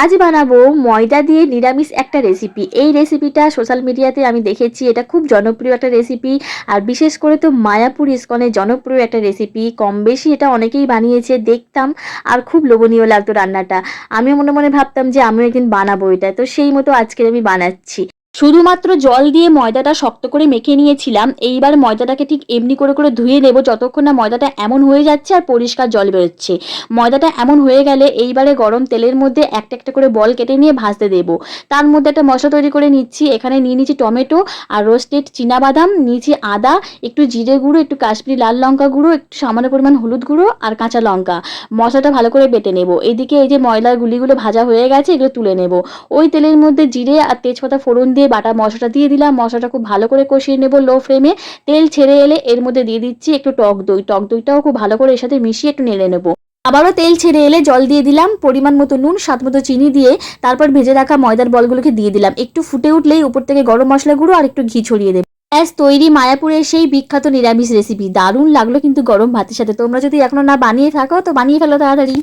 আজ বানাবো ময়দা দিয়ে নিরামিষ একটা রেসিপি এই রেসিপিটা সোশ্যাল মিডিয়াতে আমি দেখেছি, এটা খুব জনপ্রিয় একটা রেসিপি আর বিশেষ করে তো মায়াপুর ইস্কনের জনপ্রিয় একটা রেসিপি কম বেশি এটা অনেকেই বানিয়েছে, দেখতাম। আর খুব লোভনীয় লাগতো রান্নাটা। আমিও মনে মনে ভাবতাম যে আমিও একদিন বানাবো এটা। তো সেই মতো আজকে আমি বানাচ্ছি। শুধুমাত্র জল দিয়ে ময়দাটা শক্ত করে মেখে নিয়েছিলাম। এইবার ময়দাটাকে ঠিক এমনি করে করে ধুয়ে নেব। যতক্ষণ না ময়দাটা এমন হয়ে যাচ্ছে আর পরিষ্কার জল বেরোচ্ছে। ময়দাটা এমন হয়ে গেলে এইবারে গরম তেলের মধ্যে একটা একটা করে বল কেটে নিয়ে ভাজতে দেব। তার মধ্যে একটা মশলা তৈরি করে নিচ্ছি। এখানে নিয়ে নিচ্ছি টমেটো আর রোস্টেড বাদাম নিয়েছি আদা, একটু জিরে গুঁড়ো, একটু কাশ্মীরি লাল লঙ্কা গুঁড়ো, একটু সামান্য পরিমাণ হলুদ গুঁড়ো আর কাঁচা লঙ্কা। মশলাটা ভালো করে বেটে নেব। এদিকে এই যে ময়লার গুলিগুলো ভাজা হয়ে গেছে, এগুলো তুলে নেব। ওই তেলের মধ্যে জিরে আর তেজপাতা ফোড়ন দিয়ে বাটা মশলাটা দিয়ে দিলাম। মশলাটা খুব ভালো করে কষিয়ে নেব লো ফ্লেমে তেল ছেড়ে এলে এর মধ্যে দিয়ে দিচ্ছি একটু টক দই। টক দইটাও খুব ভালো করে এর সাথে মিশিয়ে একটু নেড়ে নেব। আবারও তেল ছেড়ে এলে জল দিয়ে দিলাম, পরিমাণ মতো নুন, স্বাদ মতো চিনি দিয়ে তারপর ভেজে রাখা ময়দার বলগুলোকে দিয়ে দিলাম। একটু ফুটে উঠলেই উপর থেকে গরম মশলা গুঁড়ো আর একটু ঘি ছড়িয়ে দেবো। ব্যাস, তৈরি মায়াপুরের সেই বিখ্যাত নিরামিষ রেসিপি দারুণ লাগল কিন্তু গরম ভাতের সাথে। তোমরা যদি এখনও না বানিয়ে থাকো, তো বানিয়ে ফেলো তাড়াতাড়ি।